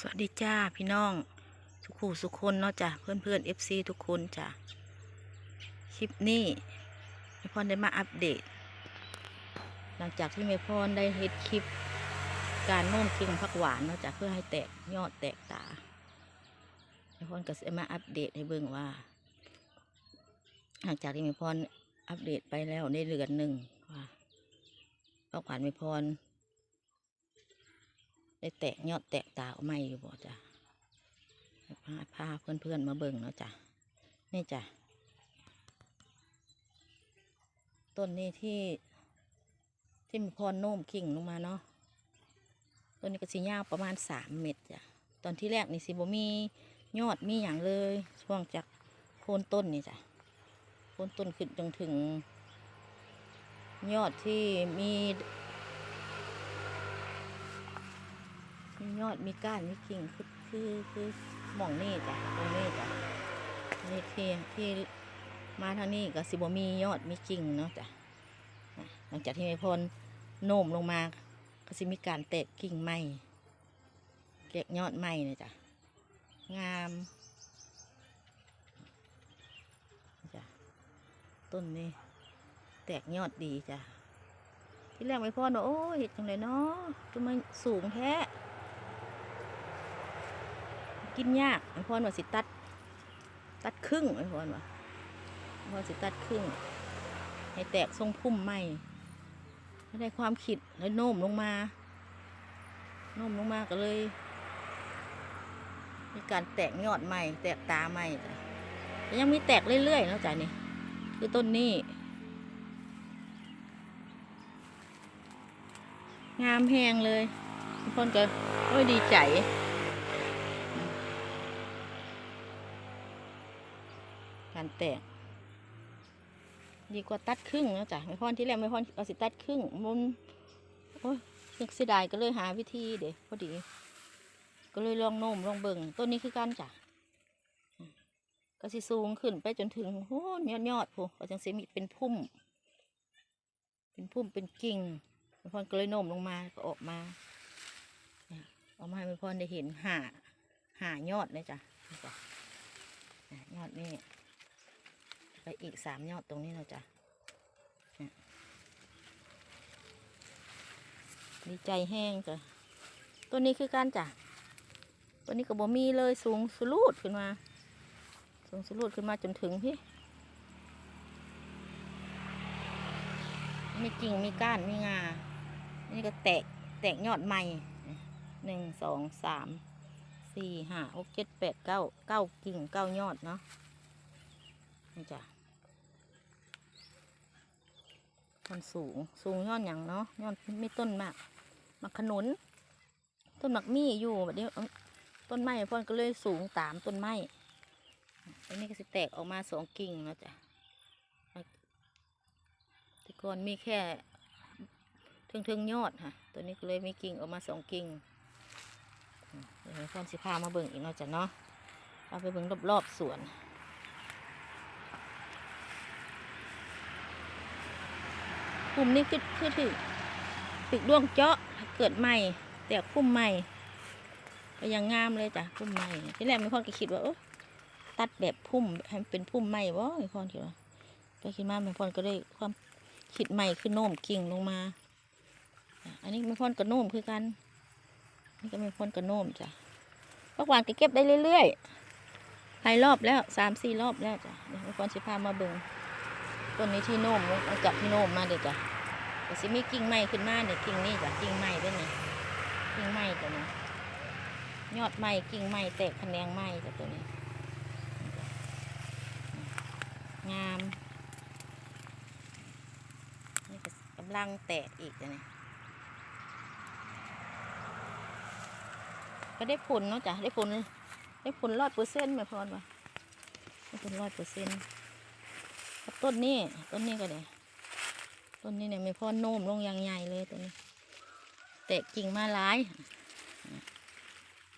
สวัสดีจ้าพี่น้องสุขูสุคนเนาะจ้ะเพื่อนเพื่อนเอฟซีทุกคนจ้ะคลิปนี้แม่พรได้มาอัปเดต หลังจากที่แม่พรได้เฮ็ดคลิป การโน้มกิ่งผักหวานเนาะจ้ะเพื่อให้แตกยอดแตกตาแม่พรก็จะมาอัปเดตให้เบิ่งว่า หลังจากที่แม่พรอัปเดตไปแล้วในเดือนหนึ่งว่าผักหวานแม่พร ได้แตกยอดแตกตาออกมาอยู่บ่จ้ะพาพาเพื่อนเพื่อนๆมาเบิ่งเนาะจ้ะนี่จ้ะต้นนี้ที่ที่มีพรโน้มกิ่งลงมาเนาะต้นนี้ก็สิยาวประมาณสามเมตรจ้ะตอนที่แรกนี่สิบ่มียอดมีอย่างเลยช่วงจากโคนต้นนี่จ้ะโคนต้นขึ้นจนถึง ยอดที่มี ยอดมีก้านมีกิ่งคือคือคือหม่องนี่จ้ะตรงนี้จ้ะนี่ที่ที่มาทางนี้ก็สิบมียอดมีกิ่งเนาะจ้ะหลังจากที่แม่พรโน้มลงมาก็สิมีการแตกกิ่งใหม่แกะยอดใหม่เนี่ยจ้ะงามจ้ะต้นนี้แตกยอดดีจ้ะที่แรกไม่พรว่าโอ้เห็ดจังเลยเนาะคือมันสูงแท้ กินยากไอ้พ่อว่าสิตัด ตัดครึ่งไอ้พ่อว่าไอ้พ่อสิตัดครึ่ง ให้แตกทรงพุ่มใหม่ไม่ได้ความคิดแล้วโน้มลงมา โน้มลงมาก็เลยมีการแตกยอดใหม่ แตกตาใหม่จ้ะแต่ยังมีแตกเรื่อยๆเนาะจ้ะนี่คือต้นนี้ งามแหงเลยทุกคนก็โอ้ยดีใจ การแตก ดีกว่าตัดครึ่งนะจ้ะไม่พอนที่แรกไม่พอนเอาสิตัดครึ่งมันโอ้ยเสียดายก็เลยหาวิธีเด็พอดี ก็เลยลองโน้มลองเบิ่งต้นนี้คือการจ้ะก็สิสูงขึ้นไปจนถึงโอ้ยยอดยอดพูก็จังสิมีเป็นพุ่ม เป็นพุ่มเป็นกิ่งไม่พอนก็เลยโน้มลงมาก็ออกมาเออกมาให้ไม่พอนได้เห็นหาหายอดเลยจ้ะจ้ะอะยอดนี่ ไปอีกสามยอดตรงนี้เราจะเนี่ยดีใจแห้งจ้ะตัวนี้คือการจ้ะตัวนี้ก็บ่มีเลยสูงสลูดขึ้นมา สูงสลูดขึ้นมาจนถึงพี่มีกิ่งมีก้านมีงา นี่ก็แตกแตกยอดใหม่หนึ่งสองสามสี่ห้าหกเจ็ดแปดเก้าเก้ากิ่งเก้ายอดเนาะนี่จ้ะ ต้นสูง สูงยอดอย่างเนาะยอดไม่ต้นมากมากขนุน ต้นหมักมี่อยู่แบบนี้ต้นไม้พ่อนก็เลยสูงตามต้นไม้อันนี้ก็สิแตกออกมาสองกิ่งเนาะจ้ะแต่ก่อนมีแค่เทิงๆยอดค่ะ ตัวนี้ก็เลยมีกิ่งออกมาสองกิ่งเดี๋ยวพ่อนสิพามาเบิ่งอีกเนาะจ้ะเนาะเอาไปเบิ่งรอบๆสวน กลุ่มนี้คือคือถือปีกด้วงเจาะเกิดใหม่แตกพุ่มใหม่ก็ยังงามเลยจ้ะพุ่มใหม่ที่แรกมีคนก็คิดว่าเออตัดแบบพุ่มให้เป็นพุ่มใหม่วะมีคนคิดว่าไปคิดมามีคนก็ได้ความคิดใหม่คือโน้มกิ่งลงมา อันนี้มีคนก็โน้มคือกัน นี่ก็มีคนกระโน้มจ้ะพักหวานก็เก็บได้เรื่อยๆหลายรอบแล้วสามสี่รอบแล้วจ้ะเดี๋ยวมีคนสิพามาเบิ่ง ต้นนี้ที่โน้มเอาจับที่โน้มมาเดี๋ยจ้ะก็สิมีกิ่งใหม่ขึ้นมาเนี่ยกิ่งนี้จ้ะกิ่งใหม่ด้วยนี่กิ่งใหม่ตัวนี้ยอดใหม่กิ่งใหม่แตกแขนงใหม่จ้ะตัวนี้ งามนี่ก็กำลังแตกอีกจ้ะนี่ก็ได้ผลเนาะจ้ะได้ผลได้ผลร้อยเปอร์เซ็นต์ไหมพรวะได้ผลร้อยเปอร์เซ็นต์ กับต้นนี้ ต้นนี้ก็ได้ต้นนี้เนี่ยไม่พอโน้มลงอย่างใหญ่เลยต้นนี้ แตกกิ่งมาหลาย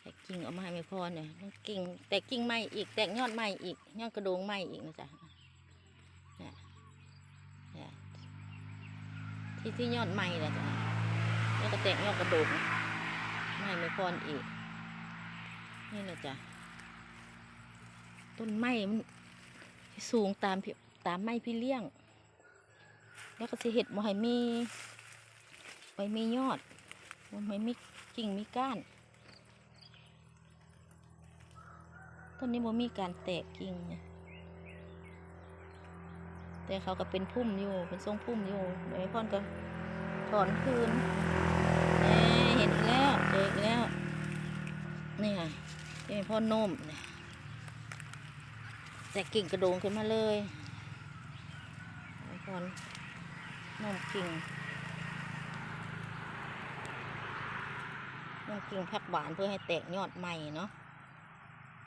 แตกกิ่งออกมาให้ไม่พอเนี่ยกิ่งแตกกิ่งใหม่อีก แตกยอดใหม่อีก ยอดกระโดงใหม่อีกนะจ๊ะเนี่ยเนี่ยที่ที่ยอดใหม่แหละจ้ะแล้วก็แตกยอดกระโดงไม่ไม่พรอีก นี่แหละจ้ะต้นไม้มันสูงตามพี่ ตามไม้พี่เลี้ยง แล้วก็สิเห็ดบ่ให้มีไว้มียอดบ่ให้มีกิ่งมีก้านต้นนี้บ่มีการแตกกิ่งนะแต่เขาก็เป็นพุ่มอยู่ เป็นทรงพุ่มอยู่เดี๋ยวไอ้พ่อนก็ถอนคืนแหน่เห็นอีกแล้วเจออีกแล้ว นี่ค่ะที่ไอ้พ่อโน้มเนี่ยแตกกิ่งกระโดงขึ้นมาเลย อนนมกิ่งนมกิ่งผักหวานเพื่อให้แตกยอดใหม่เนาะ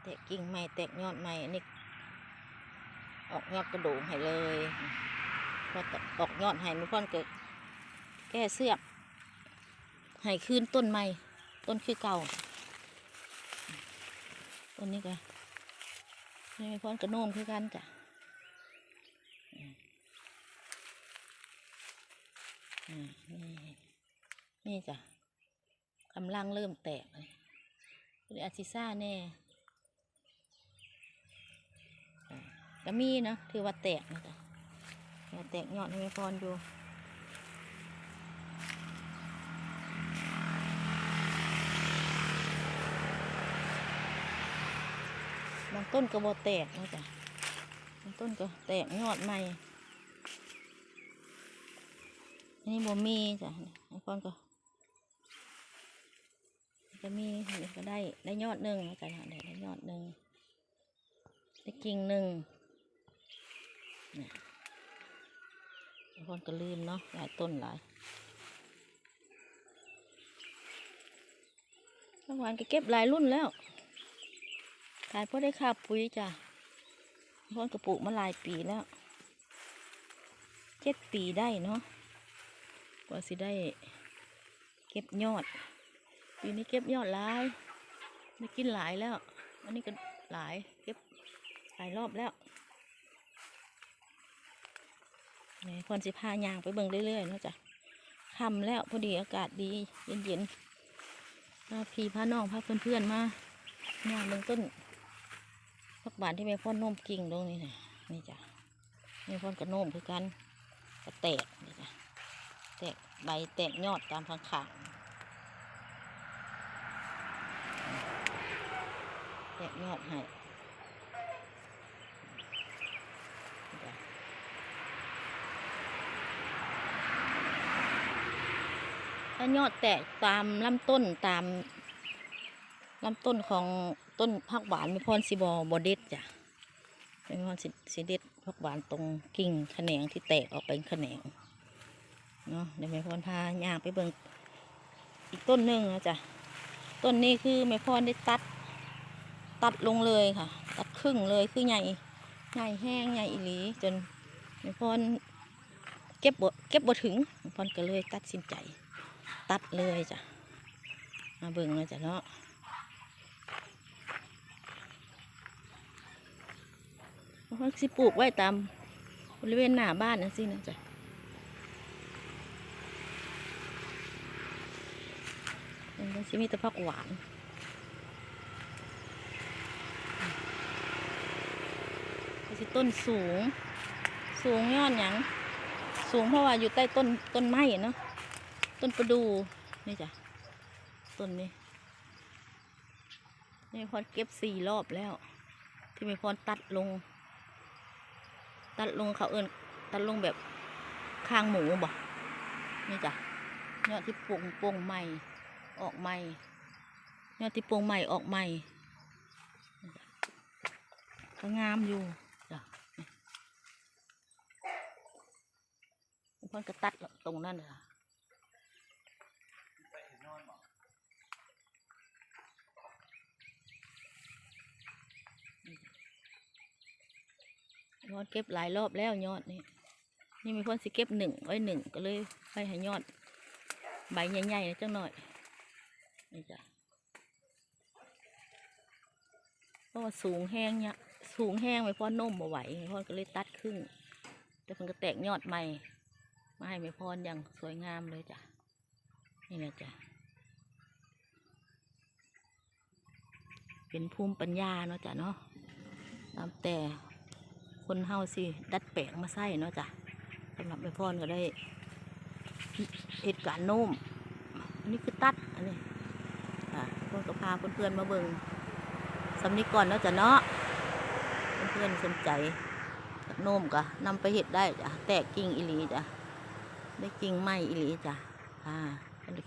แตกกิ่งใหม่แตกยอดใหม่อันนี้ออกยอดกระโดงให้เลยพอออกยอดให้มันพ่อนเกิดแก้เสือกให้คืนต้นใหม่ ต้นคือเก่า ต้นนี้ก็นี่พ่อนกระโน้มคือกันจ้ะอืมอืม นี่นี่จ้ะกำลังเริ่มแตกเลยเป็นอาซิซ่าแน่ก็มีนะถือว่าแตกนะจ๊ะถือว่าแตกยอดให้แม่พรอยู่บางต้นก็บ่แตกนะจ๊ะบางต้นก็แตกยอดใหม่ อันนี้บ่มีจ้ะแม่พรก็จะมีนี่ก็ได้ได้ยอดหนึ่งจ๊ะได้ได้ยอดหนึ่งได้กิ่งหนึ่งเนี่ยบางคนก็ลืมเนาะหลายต้นหลายบางวันก็เก็บหลายรุ่นแล้วขายเพราะได้ค่าปุ๋ยจ้ะบางคนก็ปลูกมาหลายปีแล้ว เจ็ดปีได้เนาะ กว่าสิได้ เก็บยอด ปีนี้เก็บยอดหลายได้กินหลายแล้ว อันนี้ก็หลายเก็บหลายรอบแล้วนี่คนสิพายางไปเบิ่งเรื่อยๆนะจ้ะค่ำแล้วพอดีอากาศดีเย็นๆพาพี่พาน้องพาเพื่อนๆมาย่างเบิ่งต้นพักบานที่แม่พ่อโน้มกิ่งตรงนี้นะนี่จ้ะแม่พ่อนก็โน้มคือกันก็แตกนี่จ้ะ แตกใบแตกยอดตามข้างๆแตกยอดให้ถ้ายอดแตกตามลำต้นตามลำต้นของต้นผักหวานมีพรสิบอบอเด็ดจ้ะมีพรสิเด็ดผักหวานตรงกิ่งแขนงที่แตกออกเป็นแขนง เนาะเดี๋ยวแม่พรพาย่างไปเบิ่งอีกต้นหนึ่งนะจ้ะต้นนี้คือแม่พรได้ตัด ตัดลงเลยค่ะ ตัดครึ่งเลยคือใหญ่ใหญ่แห้งใหญ่อีหลี จนแม่พรเก็บบ่เก็บบ่ถึงแม่พรก็เลยตัดสินใจ ตัดเลยจ้ะมาเบิ่งเลยจ้ะเนาะเพราะว่าสิปลูกไว้ตามบริเวณหน้าบ้านนั่นสินะจ้ะันสิมีแต่ผักหวานก็สิต้นสูง สูงยอดหยังสูงเพราะว่าอยู่ใต้ต้นต้นไม้เนาะต้นประดูนี่จ้ะต้นนี้นี่พอเก็บสี่รอบแล้ว ที่มีพรตัดลง ตัดลงเขาเอินตัดลงแบบคางหมูบ่นี่จ้ะยอดที่ปงปงใหม่ ออกใหม่ยอดที่ปงใหม่ออกใหม่ก็งามอยู่จ้ะนี่พรก็ตัดตรงนั้นเลยค่ะยอดเก็บหลายรอบแล้วยอดนี่นี่มีคนสิเก็บหนึ่งไว้หนึ่งก็เลยไปให้ยอด ใบใหญ่ๆนะจังหน่อย นี่จ้ะเพราะว่าสูงแห้งเนี่ยสูงแห้งไม่พอนุ่มมาไหวไม่พอก็เลยตัดครึ่งแต่มันก็แตกยอดใหม่มาให้ไม่พรอย่างสวยงามเลยจ้ะนี่แหละจ้ะเป็นภูมิปัญญาเนาะจ้ะเนาะตามแต่คนเฮาสิดัดแปลงมาใส่เนาะจ้ะสำหรับแม่พรก็ได้เหตุการณ์โน้มอันนี้คือตัดอันนี้ พื่นก็พาเพื่อนๆมาเบิ่งสำนีก่อนเนาะจ้ะเนาะเพื่อนๆสนใจโน้มกะนำไปเห็ดได้จ้ะแตกกิ่งอิลีจ้ะได้กิ่งไม้อิลีจ้ะอ่า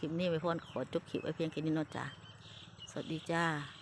คลิปนี้ไปพอนขอจบคลิปไว้เพียงแค่นี้เนาะจ้ะสวัสดีจ้า